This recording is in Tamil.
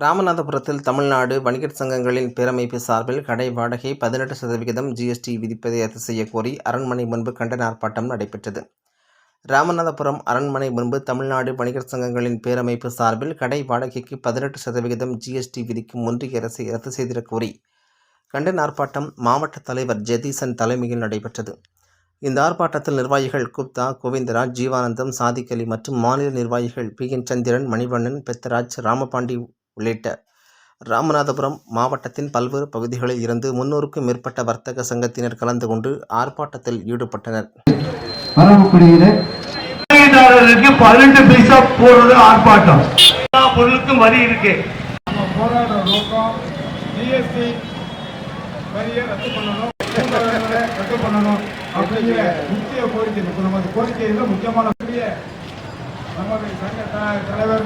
ராமநாதபுரத்தில் தமிழ்நாடு வணிகர் சங்கங்களின் பேரமைப்பு சார்பில் கடை வாடகை பதினெட்டு சதவிகிதம் ஜிஎஸ்டி விதிப்பதை ரத்து செய்யக் கோரி அரண்மனை முன்பு கண்டன ஆர்ப்பாட்டம் நடைபெற்றது. ராமநாதபுரம் அரண்மனை முன்பு தமிழ்நாடு வணிகர் சங்கங்களின் பேரமைப்பு சார்பில் கடை வாடகைக்கு பதினெட்டு சதவிகிதம் ஜிஎஸ்டி விதிக்கும் ஒன்றிய அரசை ரத்து செய்திட கோரி கண்டன ஆர்ப்பாட்டம் மாவட்ட தலைவர் ஜெதீசன் தலைமையில் நடைபெற்றது. இந்த ஆர்ப்பாட்டத்தில் நிர்வாகிகள் குப்தா கோவிந்தராஜ் ஜீவானந்தம் சாதிக் அலி மற்றும் மாநில நிர்வாகிகள் பி என் சந்திரன் மணிவண்ணன் பெத்தராஜ் ராமபாண்டி உள்ளிட்ட ராமநாதபுரம் மாவட்டத்தின் பல்வேறு பகுதிகளில் இருந்து முன்னூறுக்கும் மேற்பட்ட வர்த்தக சங்கத்தினர் கலந்து கொண்டு ஆர்ப்பாட்டத்தில் ஈடுபட்டனர். பதினெட்டு பைசா போடுறது ஆர்ப்பாட்டம். எல்லா பொருளுக்கும் வரி இருக்கு. நம்ம போராடுற நோக்கம் ஜிஎஸ்டி வரியை ரத்து பண்ணணும் சுங்கவரிகளை ரத்து பண்ணணும் அப்படிங்கிற முக்கிய கோரிக்கை இப்போ நமது கோரிக்கையில் முக்கியமான சங்க தலைவர்